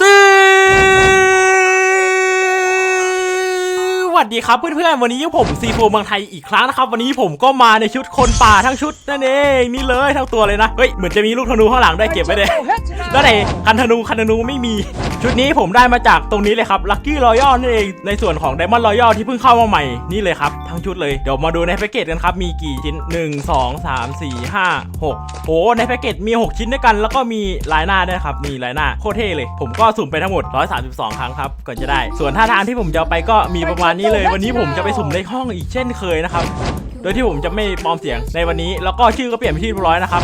ส วัสดีครับเพื่อนๆ วันนี้ผมซีโฟเมืองไทยอีกครั้งนะครับ วันนี้ผมก็มาในชุดคนป่าทั้งชุดนั่นเองนี่เลยทั้งตัวเลยนะ เฮ้ยเหมือนจะมีลูกธนูข้างหลังด้วยเก็บไว้เลยแล้วไหนคันธนูคันธนูไม่มี ชุดนี้ผมได้มาจากตรงนี้เลยครับลัคกี้รอยัลนั่นเองในส่วนของ d ดมอนด์รอยัลที่เพิ่งเข้ามาใหม่นี่เลยครับทั้งชุดเลยเดี๋ยวมาดูในแพ็กเกจกันครับมีกี่ชิ้น1 2 3 4 5 6โอ้ในแพ็กเกจมี 6 ชิ้นด้วยกัน แล้วก็มีลายหน้าด้วยนะครับมีลายหน้าโคตรเท่เลย ผมก็สุ่มไปทั้งหมด 132 ครั้งครับก่อนจะได้ ส่วนท่าทางที่ผมจะเอาไปก็มีประมาณนี้เลย วันนี้ผมจะไปสุ่มในห้องอีกเช่นเคยนะครับ โดยที่ผมจะไม่ปลอมเสียงในวันนี้แล้วก็ชื่อก็เปลี่ยนเป็นที่เรียบร้อยนะครับ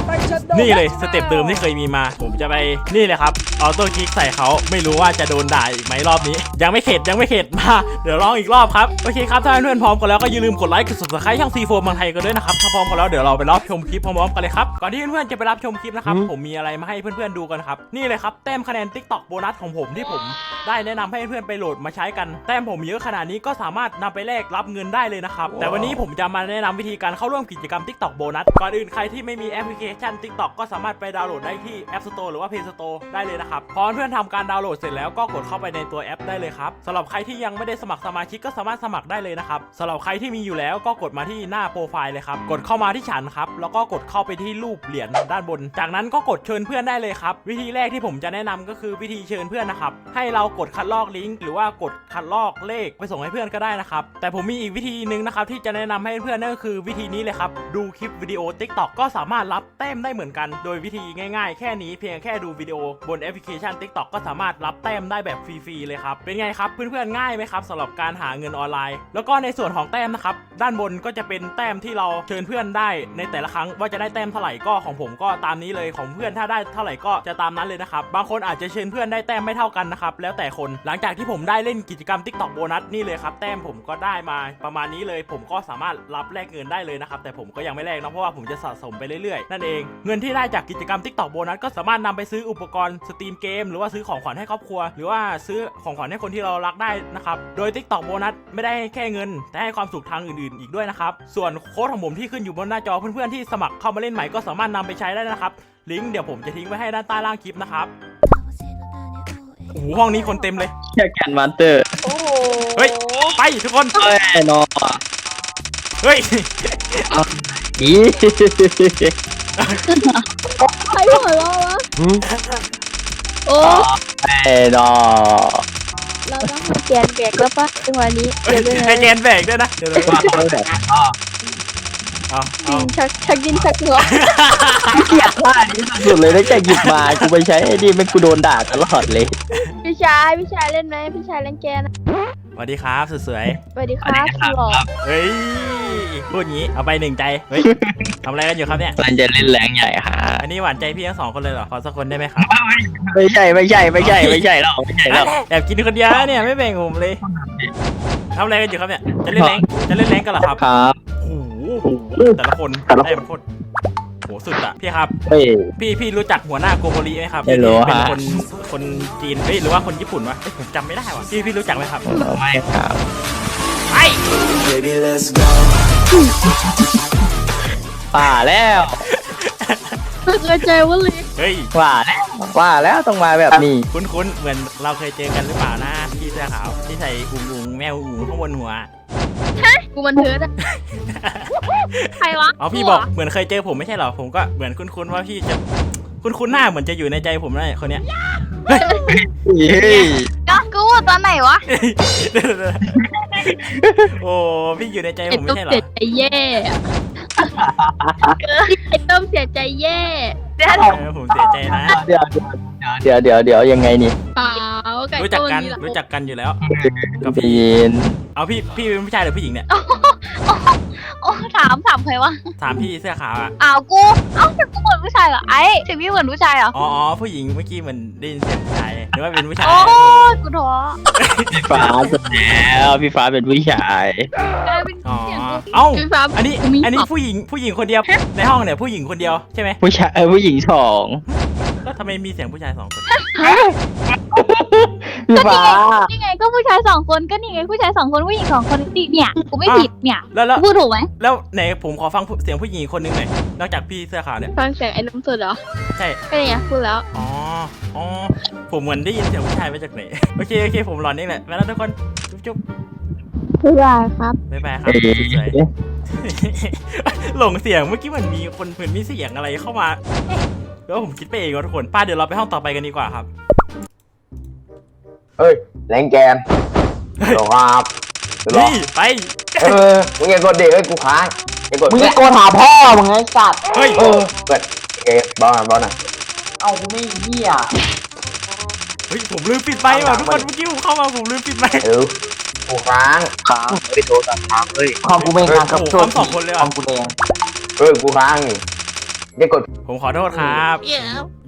นี่เลยสเต็ปเดิมที่เคยมีมา ผมจะไปนี่เลยครับออโต้คลิกใส่เขาไม่รู้ว่าจะโดนด่าอีกไหมรอบนี้ ยังไม่เข็ดยังไม่เข็ดมาเดี๋ยวลองอีกรอบครับโอเคครับถ้าเพื่อนๆพร้อมกันแล้วก็อย่าลืมกดไลค์กด subscribe ช่องซีโฟบางไทยกันด้วยนะครับถ้าพร้อมกันแล้วเดี๋ยวเราไปรับชมคลิปพร้อมๆกันเลยครับก่อนที่เพื่อนๆจะไปรับชมคลิปนะครับผมมีอะไรมาให้เพื่อนๆดูกันครับนี่เลยครับแต้มคะแนน TikTok โบนัสของผมที่ผมได้แนะนำให้เพื่อนๆไปโหลดมาใช้กันแต้มผมเยอะขนาดนี้ก็สามารถนำไปแลกรับเงินได้เลยนะครับแต่วันนี้ผมจะมาแนะนำวิธีการเข้าร่วมกิจกรรม TikTok โบนัสก่อนอื่นใครที่ไม่มีแอปพลิเคชัน TikTok ก็สามารถไปดาวน์โหลดได้ที่ App Store หรือว่า Play Store ได้เลยนะครับ พอเพื่อนทำการดาวน์โหลดเสร็จแล้วก็กดเข้าไปในตัวแอปได้เลยครับสำหรับใครที่ยังไม่ได้สมัครสมาชิกก็สามารถสมัครได้เลยนะครับสำหรับใครที่มีอยู่แล้วก็กดมาที่หน้าโปรไฟล์เลยครับกดเข้ามาที่ฉันครับแล้วก็กดเข้าไปที่รูปเหรียญด้านบน จากนั้นก็กดเชิญเพื่อนได้เลยครับวิธีแรกที่ผมจะแนะนำก็คือวิธีเชิญเพื่อนนะครับให้เรากดคัดลอกลิงก์หรือว่ากดคัดลอกเลขไปส่งให้เพื่อนก็ได้นะครับแต่ผมมีอีกวิธีหนึ่งนะครับที่จะแนะนำให้เพื่อนนั่นก็คือวิธีนี้เลยครับ ดูคลิปวิดีโอ TikTok ก็สามารถรับแต้มได้เหมือนกัน โดยวิธีง่ายๆ แค่นี้เพียงแค่ดูวิดีโอบนแอปพลิเคชัน TikTok ก็สามารถรับแต้มได้แบบฟรีๆเลยครับ เป็นไงครับเพื่อนๆง่ายไหมครับสำหรับการหาเงินออนไลน์ แล้วก็ในส่วนของแต้มนะครับด้านบนก็จะเป็นแต้มที่เราเชิญเพื่อนได้ในแต่ละครั้งว่าจะได้แต้มเท่าไหร่ก็ของผมก็ตามนี้เลยของเพื่อนถ้าได้เท่าไหร่ก็จะตามนั้นเลยนะครับบางคนอาจจะเชิญเพื่อนได้แต้มไม่เท่ากันนะครับแล้วแต่คนหลังจากที่ผมได้เล่นกิจกรรม TikTok โบนัสนี่เลยครับแต้มผมก็ได้มาประมาณนี้เลย ผมก็สามารถรับแลกเงินได้เลยนะครับแต่ผมก็ยังไม่แลกนะเพราะว่าผมจะสะสมไปเรื่อยๆนั่นเองเงินที่ได้จากกิจกรรม TikTok โบนัสก็สามารถนำไปซื้ออุปกรณ์สตรีมเกม หรือว่าซื้อของขวัญให้ครอบครัว หรือว่าซื้อของขวัญให้คนที่เรารักได้นะครับโดย TikTok โบนัสไม่ได้ให้แค่เงิน แต่ให้ความสุขทางอื่นๆ อีกด้วยนะครับส่วนโค้ดของผมที่ขึ้นอยู่บนหน้าจอเพื่อนๆที่สมัครเข้ามาเล่นใหม่ก็สามารถนำไปใช้ได้นะครับลิงก์เดี๋ยวผมจะทิ้งไว้ให้ด้านใต้ล่างคลิปนะครับโอ้โหห้องนี้คนเต็มเลยแค่แกนมาสเตอร์ โอ้โหเฮ้ย ไปทุกคนเฮ้ยนอ เฮ้ยอีใครหัวเราะวะโอ้เฮ้ยนอเราต้องให้แกนแบกแล้วปะจังหวะนี้เฮ้ยเดี๋ยวให้เดี๋ยวแกนแบกด้วยนะเดี๋ยวว่าเขาแบบ เอาดิเอานชักชักดินชักหัวเกลียดท่านี้สุดเลยตั้งแต่หยิบมากูไปใช้ไอ้นี่ไม่กูโดนด่าตลอดเลย พี่ชายพี่ชายเล่นไหมพี่ชายเล่นแกนอะสวัสดีครับสุดสวยสวัสดีครับสุดหล่อเฮ้ยพูดงี้เอาไปหนึ่งใจเฮ้ยทำอะไรกันอยู่ครับเนี่ยมันจะเล่นแรงใหญ่ฮะอันนี้หวานใจพี่ทั้งสองคนเลยเหรอขอสักคนได้ไหมครับไม่ใช่ไม่ใช่ไม่ใช่ไม่ใช่หรอกไม่ใช่หรอกแอบกินคนเดียวเนี่ยไม่แบ่งผมเลยทำอะไรกันอยู่ครับเนี่ยจะเล่นแรงจะเล่นแรงกันเหรอครับครับโอ้โห แต่ละคนแต่ละคน ได้โคตรโหสุดอะพี่ครับ เฮ้ย พี่พี่รู้จักหัวหน้าโกโบริไหมครับไม่รู้เป็นฮะ คนคนจีนเฮ้ยหรือว่าคนญี่ปุ่นวะเอ้ยผมจำไม่ได้ว่ะพี่พี่รู้จักไหมครับไม่ครับไป Baby, let's go. ว่าแล้วไม่เคยเจอว่าเลยเฮ้ย ว่าแล้วว่าแล้วต้องมาแบบนี้คุ้นๆ เหมือนเราเคยเจอกันหรือเปล่านะพี่เสื้อขาวที่ใส่อุ๋งอุ๋งแมวอุ๋งข้างบนหัว กูมันเถิดอะใครวะเอาพี่บอกเหมือนเคยเจอผมไม่ใช่เหรอ ผมก็เหมือนคุ้นๆว่าพี่จะคุ้นๆหน้าเหมือนจะอยู่ในใจผมนะคนเนี้ยเฮ้ยก็กูว่าตอนไหนวะ โอ้พี่อยู่ในใจไอ้ผมต้ไม่มใช่เหรเสีอยใจแย่ไอ้ต้มเสียใจแย่เออผมเสียใจนะเดี๋ยว เดี๋ยวเดี๋ยวเดี๋ยวยังไงนี่เปล่าไก่รู้จักต้มกันนี่แหละรู้จักกันอยู่แล้ว กับพีพี่นเอาพี่พี่เป็นผู้ชายหรือผู้หญิงเนี่ย โอ้ถามถามใครวะถามพี่เสื้อขาวอะอ้าวกูเอ้าแต่กูเหมือนผู้ชายเหรอไอ้ถึงพี่เหมือนผู้ชายเหรออ๋ออ๋อผู้หญิงเมื่อกี้เหมือนได้ยินเสียงผู้ชายหรือว่าเป็นผู้ชายโอ้ยกูท้อพี่ฟ้าสุดแล้วพี่ฟ้าเป็นผู้ชายกลายเป็นอ๋อเสียงกูเอ้าพี่ฟ้าอันนี้มีอันนี้ปรับผู้หญิงผู้หญิงคนเดียวในห้องเนี่ยผู้หญิงคนเดียวใช่ไหมผู้ชายเออผู้หญิงสองแล้ว ทำไมมีเสียงผู้ชายสองคน พี่ฟ้านี่ไงก็ก็ผู้ชายสองคนก็นี่ไงผู้ชายสองคนผู้หญิงสองคนติเนี่ยกูไม่ผิดเนี่ยแล้วแล้วกูพูดถูกไหมแล้วไหนผมขอฟังเสียงผู้หญิงอีกคนนึงหน่อยนอกจากพี่เสื้อขาวเนี่ยฟังเสียงไอ้น้ำสดเหรอใช่ก็เนี่ยพูดแล้วอ๋ออ๋อผมเหมือนได้ยินเสียงผู้ชายมาจากไหนโอเคโอเคผมหลอนเองแหละไปแล้วทุกคนจุ๊บจุ๊บผู้ชายครับบ๊ายบายครับสวยๆหลงเสียงเมื่อกี้เหมือนมีคนเหมือนมีเสียงอะไรเข้ามาเอ๊ะ แล้วผมคิดไปเองว่าทุกคนป้าเดี๋ยวเราไปห้องต่อไปกันดีกว่าครับเฮ้ยแรงแกนหรอครับหรอนี่ไป เออมึงอย่ากดเด็กเฮ้ยกูค้างอย่ากดมึงจะโกนหาพ่อมึงไงสัตว์เฮ้ย เออเปิดเกมบอลหน่อยบอลหน่อยเอากูไม่เหี้ยเฮ้ยผมลืมปิดไมค์ว่ะทุกคนเมื่อกี้ผมเข้ามาผมลืมปิดไมค์เออกูค้างค้างไม่โทรศัพท์ค้างเลยคอมกูไม่ค้างครับโอ้โหโทษคอมสองคนเลยคว่ะอมกูแดงเออกูค้างอยู่ อย่ากดผมขอโทษครับ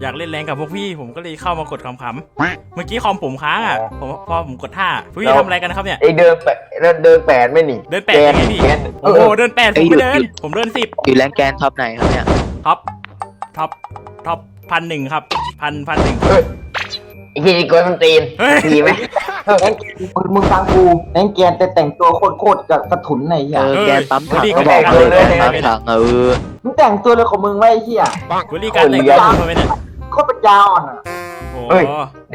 อยากเล่นแรงกับพวกพี่ผมก็เลยเข้ามากดคำๆเมื่อกี้คอมผมค้างอะผมพอผมกดท่าพวกพี่ทำอะไรกันนะครับเนี่ยไอเดินแปดเดินแปดไม่หนีเดินแปดยังไงพี่แกนโอ้โหเดินแปดผมไม่เดินผมเดินสิบอยู่แรงแกนท็อปไหนครับเนี่ยท็อปท็อปท็อปพันหนึ่งครับพันพันหนึ่งเฮ้ยไอ้ที่กดมันตีนเฮ้ย ดีไหมมึงมึงฟังกูแรงแกนแต่แต่งตัวโคตรโคตรกับกระถุนไหนเหี้ยเออแกนปั๊มถังก็บอกเลยแกนปั๊มถังเออมึงแต่งตัวเลยของมึงไว้ไอ้เหี้ยกุลีการแต่งตัวผมไหมเนี่ยโคตรปัญญาอ่อนอะโอ้เฮ้ย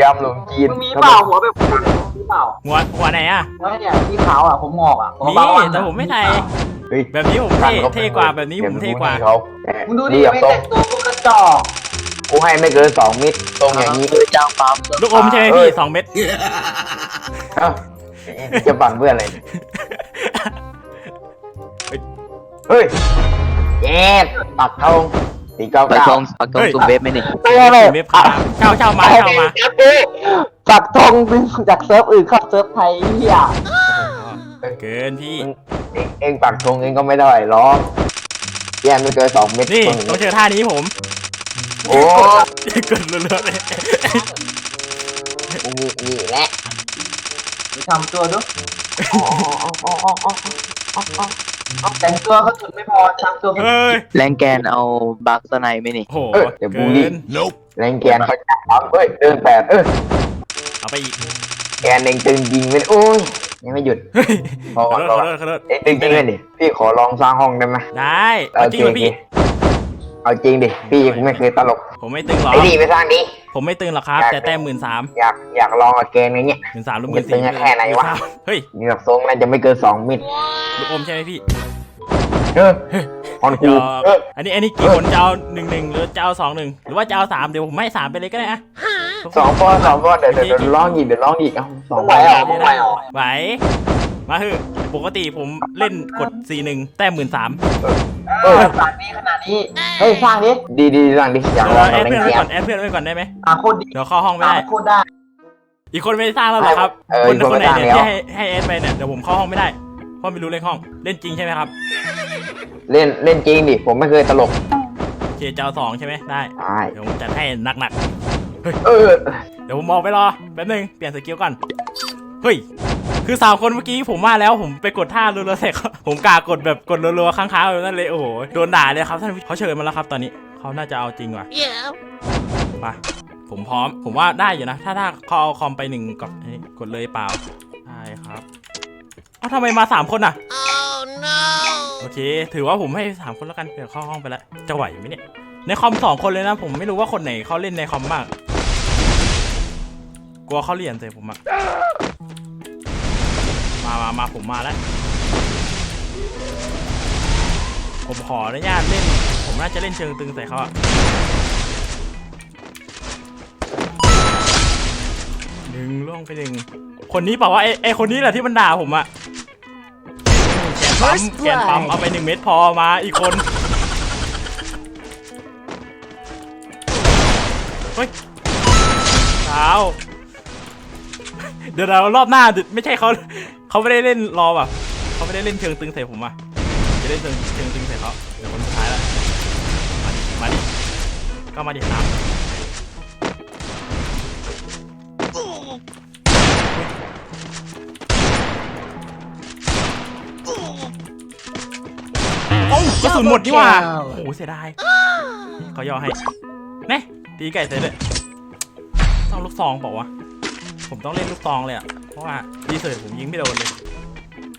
ยำหลงจีนมึงมีเปล่าหัวแบบมีเปล่าหัวหัวไหนอะหัวเนี่ยที่ขาวอะผมงอกอะหัวมีเบาอะแต่ผมไม่ใส่เฮ้ยแบบนี้ผมเท่เท่กว่าแบบนี้ผมเท่กว่า เขามึงดูดิแบบไม่ตรงแต่งตัวกูกระจอก กูให้ไม่เกินสองมิตรตรงอย่างนี้จ้างปั๊มลูกอมใช่ไหมพี่สองเม็ดเอ้าจะปั่นเพื่ออะไรเฮ้ยเย็ดปักทองสี่เก้าปักเก้าทองปักทองซุมเบฟไหมนี่เม็ดพาเช่าเช่ามาเช่ามาปักทองดึงจากเซิร์ฟอื่นเข้าเซิร์ฟไทยเหี้ยเกินพี่เองเองปักธงเองก็ไม่ได้หรอกแย่ไม่เกินสองเม็ดนี่ตรงต้องเจอท่านี้ผม โอ้เกินเรื่อยๆเลยนี่นี่แหละทำตัวด้วยแต่งตัวเขาจุดไม่พอทำตัวเฮ้ยแรงแกนเอาบักสไนไหมนี่ โหเออเดี๋ยวบูเกิลลี่นแรงแกนเขาจับเฮ้ยเดินแปดเออเอาไปอีกแกนเองตึงจริงไม่โอ้ยยังไม่หยุด เฮ้ยพอขก่อนโทษขอโทษขอโทษเอ้ยจริงจริงเลยดิพี่ขได้ลองสร้างห้องได้ไหมได้เอาจริงเหรอพี่ เอาจริงดิ พี่ไม่เคยตลกผมไม่ตึงหรอไอ้ดิไปสร้างดิ ผมไม่ตึงหรอกครับ แต่แต้มหมื่นสามอยากอยากลองกับแกนอย่างเงี้ยหมื่นสามหรือหมัมื่นนตึสี่งแค่ไหนวะ เฮ้ยนี่แบบทรงน่าจะไม่เกินสองมิลลูกอมใช่ไหมพี่เออคอนคูเดี๋ยวเอออันนี้อันนี้กี่คนจะเอาหนึ่งหนึ่งหรือจะเอาสองหนึ่งหรือว่าจะเอาสามเดี๋ยวผมให้สามไปเลยก็ได้อะสองปอนสองปอนเดี๋ยวเดี๋ยวเดี๋ยวลองอีกเดี๋ยวลองอีกเอ้าสองปไหวอนอะไหวอะไหว มาเถอะปกติผมเล่นกดสี่หนึ่งแต้มหมื่นสามเออขนาดนี้ขนาดนี้ เฮ้ยสร้างดิ ดีดีสร้างดิอยากลองแอกับดแรงเพื่อนแกไว้ก่อนนแอดเพื่อนไว้ก่อนได้ไหมอะโคตรดีเดี๋ยวเข้าห้องไม่อะได้ โคตรได้ อีกคนไม่ได้สร้างแล้วเหรอครับเออคนอีกคนไหนไม่เนี่ยสร้างที่แล้วให้ให้แอดไปเนี่ยเดี๋ยวผมเข้าห้องไม่ได้ เพราะไม่รู้เลขห้อง เล่นจริงใช่ไหมครับ เล่นเล่นจริงดิ ผมไม่เคยตลกโอเคจะเอาสองใช่ไหมได้ใช่เดี๋ยวผมจัดให้หนักเออๆเดี๋ยวผมมองไปรอแป๊บนึงเปลี่ยนสกิลก่อน เฮ้ย คือสามคนเมื่อกี้ผมมาแล้วผมไปกดท่ารัวๆเสร็จผมกล้ากดแบบกดรัวๆค้างๆแบบนั้นเลยโอ้โหโดนด่าเลยครับท่านเขาเชิญมาแล้วครับตอนนี้เขาน่าจะเอาจริงว่ะมาผมพร้อม ผมว่าได้อยู่นะ ถ้าถ้าเขาเอาคอมไปหนึ่งกดเอ้ยกดเลยเปล่าได้ครับเอ้าทำไมมาสามคนอะโอเค ถือว่าผมให้สามคนแล้วกันเดี๋ยวเข้าห้องไปแล้วจะไหวไหมเนี่ยในคอมสองคนเลยนะ ผมไม่รู้ว่าคนไหนเขาเล่นในคอมบ้างกลัวเขาเรียนใส่ผมอะ มามามาผมมาแล้ว ผมขออนุญาตเล่น ผมน่าจะเล่นเชิงตึงใส่เขาอะหนึ่งล่วงไปหนึ่งคนนี้เปล่าวะไอไอคนนี้แหละที่มันด่าผมอะแกนปั๊มแกนปั๊มเอาไปหนึ่งเม็ดพอมาอีกคนเฮ้ยเท้า เดี๋ยวเรารอบหน้าไม่ใช่เขาเขาไม่ได้เล่นรอแบบเขาไม่ได้เล่นเชิงตึงใส่ผมอะจะเล่นเชิงเชิงตึงใส่เขาเดี๋ยวคนสุดท้ายละมาดิมาดิก็มาดิครับเอ้ากระสุนหมดนี่ว่าโอ้เสียดายเขาย่อให้เน่ตีไก่ใส่เลยต้องลูกซองเปล่าวะ ผมต้องเล่นลูกตองเลยอะเพราะว่าดีเซอร์ผมยิงไม่โดนเลย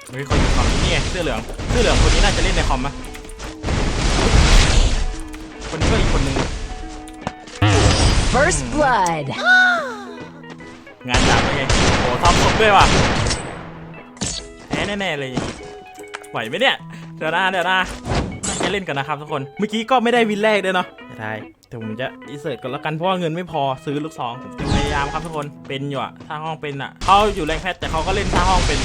เฮ้ยเขาอยู่ฝั่งนี้นี่ไงเสื้อเหลือง เสื้อเหลืองคนนี้น่าจะเล่นในคอมมะคนนี้ก็อีกคนนึง First blood. งานหนักเลยไงโอ้ทำศพด้วยว่ะแพ้แน่ๆเลยอย่างงี้ไหวไหมเนี่ย เดี๋ยวนะเดี๋ยวนะจะเล่นกันนะครับทุกคน เมื่อกี้ก็ไม่ได้วินแรกด้วยเนาะได้แต่ผมจะอินเสิร์ตก่อนแล้วกันเพราะว่าเงินไม่พอซื้อลูกซองผมจะพยายามครับทุกคนเป็นอยู่อะถ้าห้องเป็นอะเขาอยู่แรงแพทแต่เขาก็เล่นท่าห้องเป็น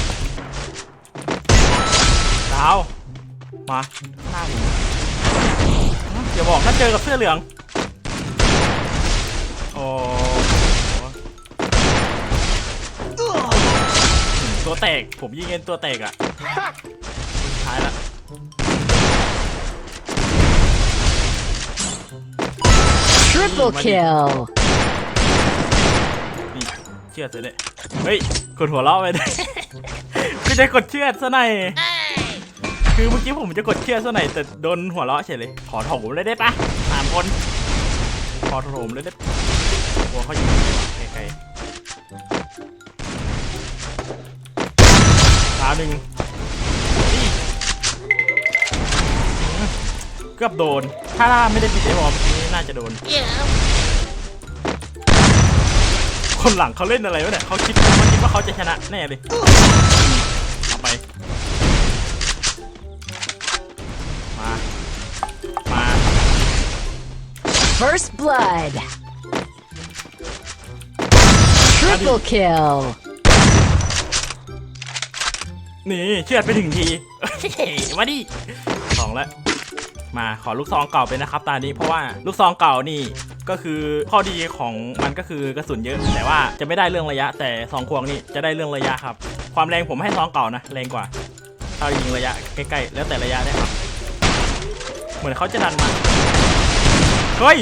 ดาวมาหน้าผมอย่าบอกถ้าเจอกับเสื้อเหลืองโอ้ตัวแตกผมยิงเงินตัวแตกอะท้ายละ Triple kill. นี่เชือดเลยเฮ้ยกดหัวเราะไปเลยก็จะกดเชือดซะหน่อยคือเมื่อกี้ผมจะกดเชือดซะหน่อยแต่โดนหัวเราะเฉยเลยขอโถมเลยได้ปะสามคนขอโถมเลยได้หัวเขาอยู่ไกลๆตาหนึ่งนี่เกือบโดน ถ้าไม่ได้ปิดไอ้บอลนี้น่าจะโดน คนหลังเขาเล่นอะไรวะเนี่ยเขาคิดเขาคิดว่าเขาจะชนะแน่เลยเอาไป มา มา First blood. Triple kill. นี่เชือดไปถึงทีมาดิสองแล้วมาขอลูกซองเก่าไปนะครับตานี้เพราะว่าลูกซองเก่านี่ ก็คือข้อดีของมันก็คือกระสุนเยอะ แต่ว่าจะไม่ได้เรื่องระยะ แต่ซองควงนี่จะได้เรื่องระยะครับ ความแรงผมให้ซองเก่านะแรงกว่าถ้ายิงระยะใกล้ๆแล้วแต่ระยะได้ครับ เหมือนเขาจะดันมาเฮ้ย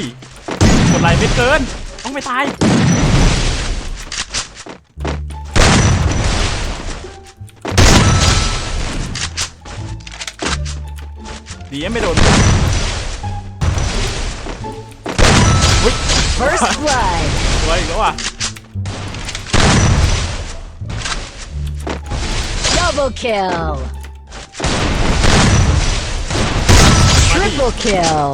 กดไหลไม่เกินต้องไม่ตายดีไม่โดน First blood. สวยอีกแล้วอะ Double kill. Triple kill.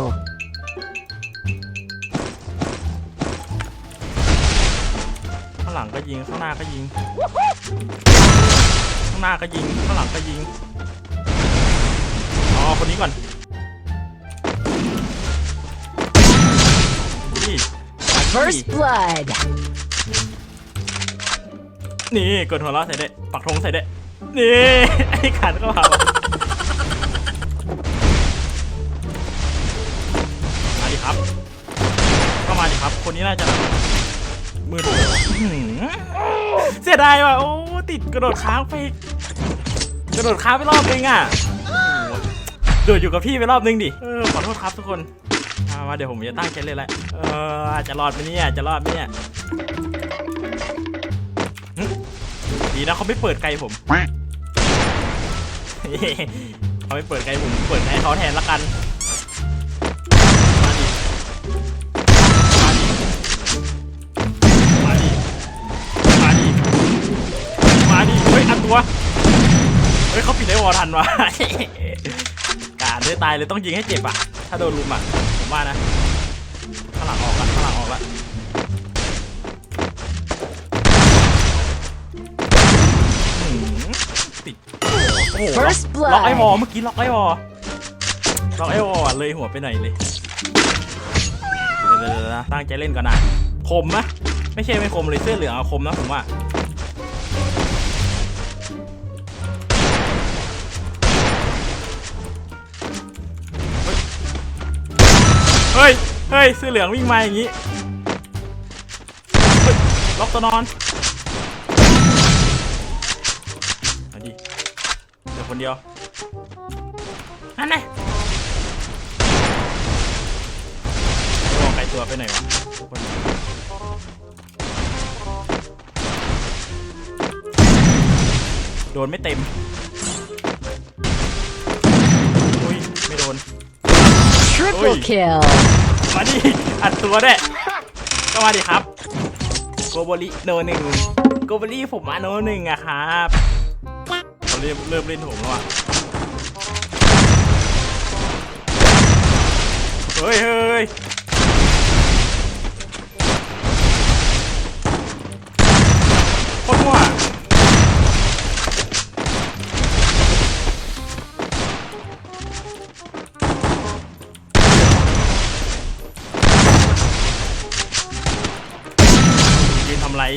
ข้างหลังก็ยิง ข้างหน้าก็ยิง ข้างหน้าก็ยิง ข้างหลังก็ยิง อ๋อ คนนี้ก่อนนี่ First blood. นี่กดหัวเราใส่เด็ปักธงใส่เด็นี่ ไอ้ขันก็มาว่ะมาดิครับ ก็มาดิครับ คนนี้น่าจะมือถือเสียดายว่ะ โอ้ ติดกระโดดค้างไป กระโดดค้างไปรอบนึงอะโอ้โหโดดอยู่กับพี่ไปรอบนึงดิ เออ ขอโทษครับทุกคน มามาเดี๋ยวผมจะตั้งใจเล่นแล้วเออจะรอดไหมเนี่ย จะรอดไหมเนี่ยดีนะเขาไม่เปิดไกลผมเขาไม่เปิดไกลผม เปิดให้เขาแทนละกัน มาดิ มาดิ มาดิ มาดิเฮ้ย อันตัว เฮ้ยเขาปิดไอ้วอทันวะการได้ตายเลยต้องยิงให้เจ็บอะ ถ้าโดนลุมอะ ผมว่านะข้างหลังออกละข้างหลังออกละหืมติดโอ้โห First ล็อกไอ้วอ blood. เมื่อกี้ล็อกไอ้วอล็อกไอ้วออะเลยหัวไปหน่อยเลยเดี๋ยวๆๆนะตั้งใจเล่นก่อนนะคมนะไม่ใช่ไม่คมเลยเสื้อเหลืองอะคมนะผมว่า เฮ้ยเฮ้ยเสื้อเหลืองวิ่งมาอย่างนี้เฮ้ยล็อกตัวนอนมาดิเดี๋ยวคนเดียวนั่นไงมองไกลตัวไปไหนวะคนเดียวโดนไม่เต็มอุ้ยไม่โดน Triple Oi. kill. มาดิอัดตัวได้วยก็มาดิครับโกโบริโนหนึ่งโกโบริผมมาโนหนึ่งอะครับเขาเริ่มเริ่มเล่นผมแล้วอะเฮ้ยเฮ้ยโคตรมั่ว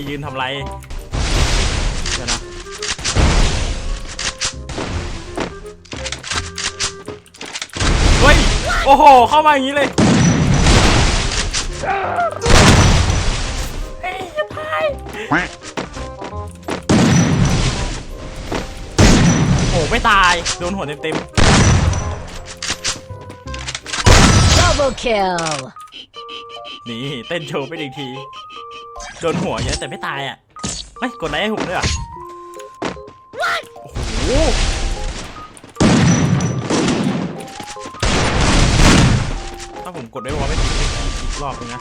ยืนทำไรยืนทำไรเดี๋ยวนะเฮ้ยโอ้โหเข้ามาอย่างนี้เลยเฮ้ยจะตายโอ้โหไม่ตายโดนหัวเต็ม Double kill. ๆนี่เต้นโชว์ไปอีกที โดนหัวเยอะแต่ไม่ตายอะไม่กดไลค์ให้ผมด้วยอะโอ้โหถ้าผมกดไว้ว่าไม่ติดอีกรอบนึงนะ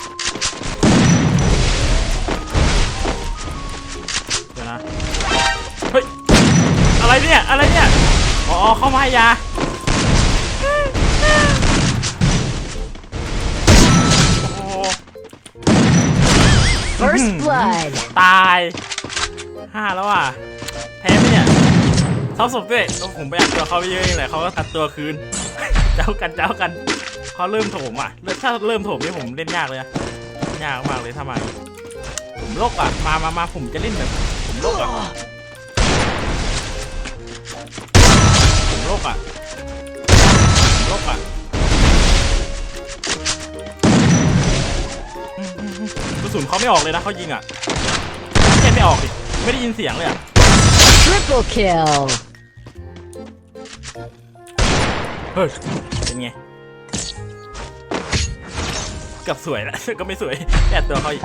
เดี๋ยวนะ เฮ้ย อะไรเนี่ย อะไรเนี่ย อ๋อเข้ามาให้ยา First blood. ตายห้าแล้วอะ แพ้ไหมเนี่ยท็อปศพด้วยโอ้ผมไปอัดตัวเขาไปเยอะเองแหละเขาก็ตัดตัวคืน เจ้ากันเจ้ากันเขาเริ่มโถมอะแล้วถ้าเริ่มโถมนี่ผมเล่นยากเลยนะยากมากเลยถ้ามาอย่างงี้ผมโลกอะ มามามาผมจะเล่นแบบ ผมโลกอะ ผมโลกอะผมโลกอะ ระสุนเขาไม่ออกเลยนะเขายิงอะแค่ไม่ออกดิไม่ได้ยินเสียงเลยอะ Triple kill. เฮ้ยเป็นไงเกับสวยแล้ว ก็ไม่สวยแอบตัวเขาอีก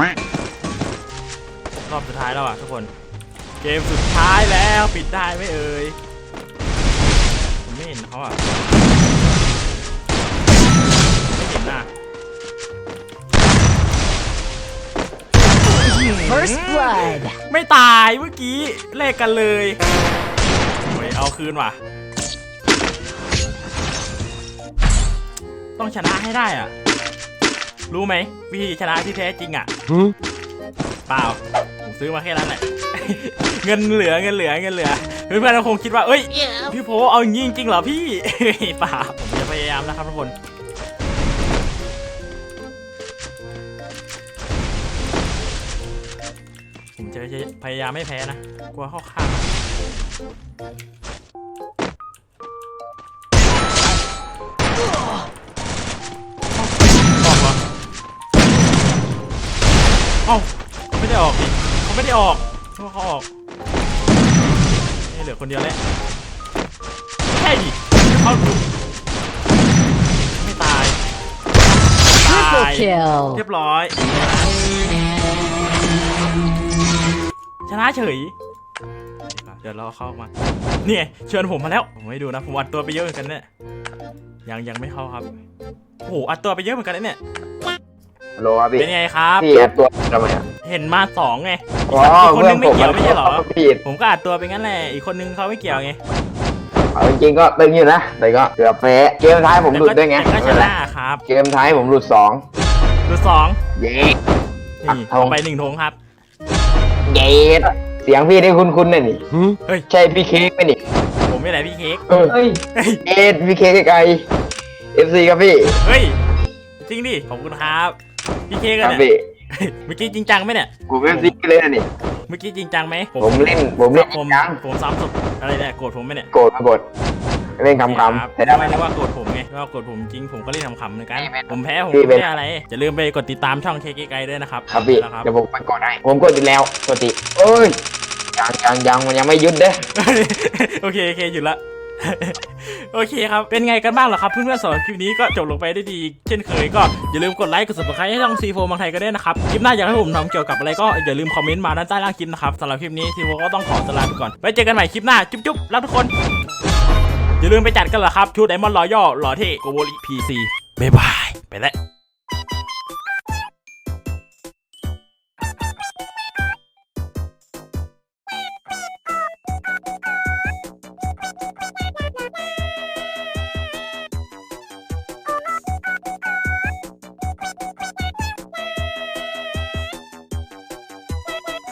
รอบสุดท้ายแล้วอะทุกคน เกมสุดท้ายแล้วปิดได้ไหมเอ่ยผมไม่เห็นเขาอะ First blood. ไม่ตายเมื่อกี้แลกกันเลยโอ้ยเอาคืนว่ะ ต้องชนะให้ได้อะ รู้ไหมวิธีชนะที่แท้จริงอะเปล่าผมซื้อมาแค่นั้นแหละ เงินเหลือเงินเหลือเงินเหลือเพื่อนๆคงคิดว่า เอ้ย พี่โพเอาอย่างนี้จริงๆเหรอพี่เปล่าผมจะพยายามนะครับทุกคน จะพยายามไม่แพ้นะ กลัวเข้าข้างออกเหรอเอ้าเขาไม่ได้ออกดิเขาไม่ได้ออกเพราะเขาออกนี่เหลือคนเดียวแล้วใช่ดิเขาดูไม่ตาย ตาย Triple kill. เรียบร้อย ชนะเฉย เดี๋ยวเราเข้ามานี่ไงเชิญผมมาแล้ว ผมให้ดูนะ ผมอัดตัวไปเยอะเหมือนกันเนี่ย ยังยังไม่เข้าครับโอ้โหอัดตัวไปเยอะเหมือนกันนะเนี่ย ฮัลโหลครับพี่เป็นไงครับ พี่แอบตัวทำไมอะเห็นมาสองไงอ๋ออีกคนเพื่นึอนงผไม่มเกี่ยวไม่ใช่เหรอเขาผิดผมก็อัดตัวไปงั้นแหละ อีกคนนึงเขาไม่เกี่ยวไงเอาจริงๆก็ตึงอยู่นะ แต่ก็เกือบแพ้เกมท้ายผมหลุดด้วยไงแต่ก็ชนะครับ เกมท้ายผมหลุดสองดูสองเย้นี่ธงไปหนึ่งธงครับ เย้เสียงพี่ได้คุ้นๆน่ะนี่ เฮ้ย ใช่พี่เค้กไหมนี่ผมไม่ไหนพี่เค้กเออเฮ้ย เอ็ดพี่เค้กไกลเอฟซีครับพี่ เฮ้ย จริงดิ ขอบคุณครับ พี่เค้กคอะรับเนี่ยพี่ เฮ้ยเมื่อกี้จริงจังไหมเนี่ย ผมเอฟซีเลยนะนี่ เมื่อกี้จริงจังไหมผมเล่นผมเล่นผมยังผมซ้ำศพอะไรเนี่ย โกรธผมไหมเนี่ย โกรธมาโกรธ เล่นคำครับๆแต่ได้ไหม ไม่ได้ว่าโกรธผมไงว่าโกรธผมจริงผมก็เล่นคำๆเหมือนกันพี่เป็นผมแพ้ผมพี่ไม่เป็นได้อะไรอย่าลืมไปกดติดตามช่องเคไกด้วยนะครับครับพี่แล้วครับ เดี๋ยวผมไปกดให้ผมกดอีกแล้วกดติเอ้ยยังยังยังมันยังไม่หยุดเด้ โอเคโอเคหยุดละ โอเคครับ เป็นไงกันบ้างเหรอครับเพื่อนๆสำหรับคลิปนี้ก็จบลงไปได้ดี เช่นเคยก็อย่าลืมกดไลค์กด subscribe ให้ช่องซีโฟบางไทยก็ได้วยนะครับ คลิปหน้าอยากให้ผมทำเกี่ยวกับอะไรก็อย่าลืมคอมเมนต์มาด้านใต้ล่างคลิปนะครับสำหรับคลิปนี้ซีโฟก็ต้องขอตัวลาไปก่อนไว้เจอกันใหม่คลิปหน้าจุ๊บจุ๊บรักทุกคน อย่าลืมไปจัดกันเหรอครับชุดไดมอนด์รอยัลหล่อเท่โกโบลิพีซีบ๊ายบาย ไปแล้ว